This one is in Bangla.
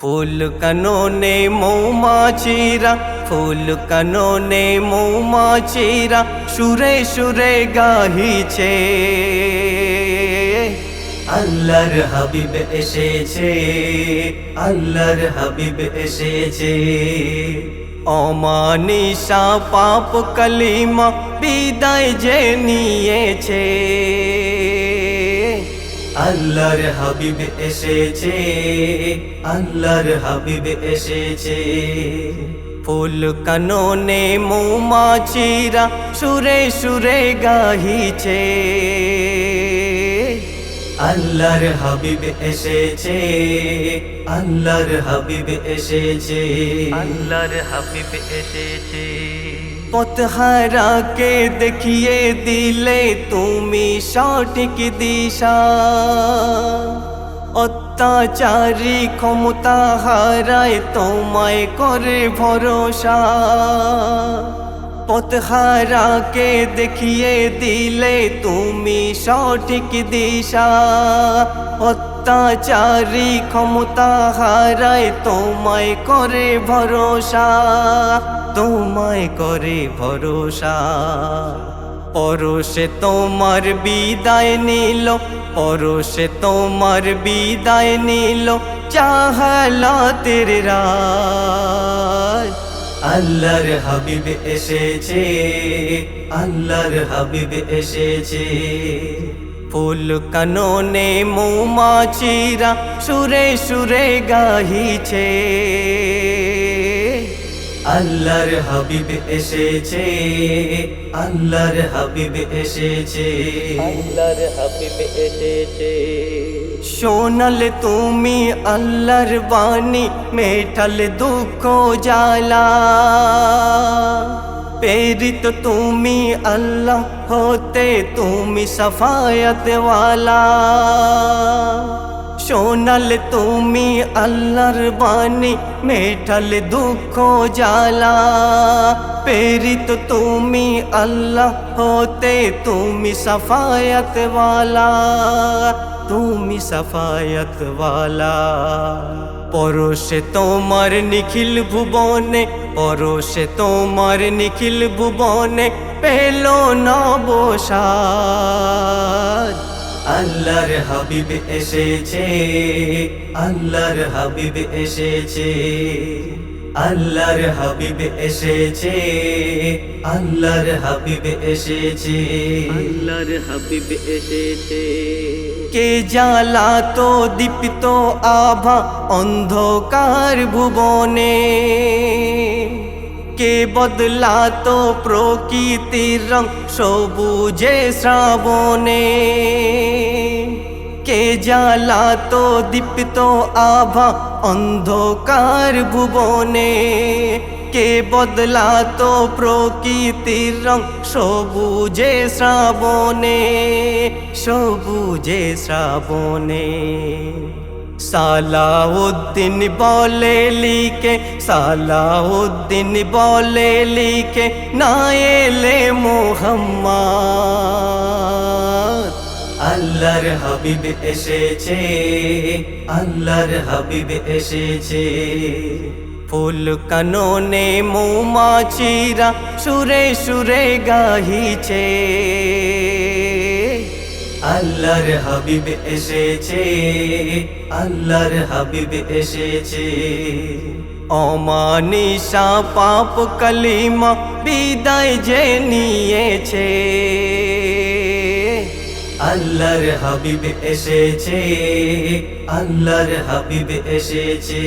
ফুল কাননে মৌমাছিরা ফুল কাননে মৌমাছিরা, সুরে সুরে গাহিছে। আল্লাহর হাবিব এসেছে, আল্লাহর হাবিব এসেছে। অমানিসা পাপ কলিমা বিদায় যে নিয়েছে। আল্লাহর হাবিব এসেছে, আল্লাহর হাবিব এসেছে। ফুল কাননে মৌমাছিরা সুরে সুরে গাহিছে। আল্লাহর হাবিব এসেছে, আল্লাহর হাবিব এসেছে। আল্লাহর হাবিব এসেছে। পথহারাকে দেখিয়ে দিলে তুমি সঠিক দিশা অত্যাচারী ক্ষমতা হারায় তোমায় করে ভরসা পথহারাকে দেখিয়ে দিলে তুমি সঠিক দিশা অত্যাচারী ক্ষমতা হারায় তোমায় করে ভরসা, তোমায় করে ভরসা। পরশে তোমার বিদায় নিল, পরশে তোমার বিদায় নিল চাহলাতের রাত আল্লাহর হাবিব এসেছে, আল্লাহর হাবিব এসেছে। ফুল কাননে মৌমাছিরা সুরে সুরে গাহিছে আল্লাহর হাবিব এসেছে আল্লাহর হাবিব এসেছে আল্লাহর হাবিব এসেছে শোনাল তুমি আল্লাহর বাণী মেটাল দুঃখ জ্বালা প্রেরিত তুমি আল্লাহ হতে, তুমি সফায়ত ওয়ালা শোনাল তুমি আল্লাহর বাণী, মেটাল দুঃখ জ্বালা। প্রেরিত তুমি আল্লাহ হতে, তুমি সফায়ত ওয়ালা তুমি সফায়ত ওয়ালা পরশে তোমার নিখিল ভুবনে, পরশে তোমার নিখিল ভুবনে পেল নবসাদ। আল্লাহর হাবিব এসেছে, আল্লাহর হাবিব এসেছে, আল্লাহর হাবিব এসেছে, আল্লাহর হাবিব এসেছে। আল্লাহর হাবিব এসেছে। কে জ্বালা তো দীপ্ত আভা অন্ধকার ভুবনে? কে বদলা তো প্রকৃতির রং সবুজে শ্রাবণে? কে জ্বালা তো দীপ্ত আভা অন্ধকার ভুবনে? কে বদলা তো প্রকৃতির রং সবুজে শ্রাবণে? সবুজে শ্রাবণে। সালাউদ্দিন বলে লিখে, সালাউদ্দিন বলে লিখে, না এলে মোহাম্মদ আল্লাহর হাবিব এসেছে, আল্লাহর হাবিব এসেছে। ফুল কাননে মৌমাছিরা সুরে সুরে গাহিছে। আল্লাহর হাবিব এসেছে, আল্লাহর হাবিব এসেছে। অমানিসা পাপ কলিমা বিদায় যে নিয়েছে। আল্লাহর হাবিব এসেছে আল্লাহর হাবিব এসেছে।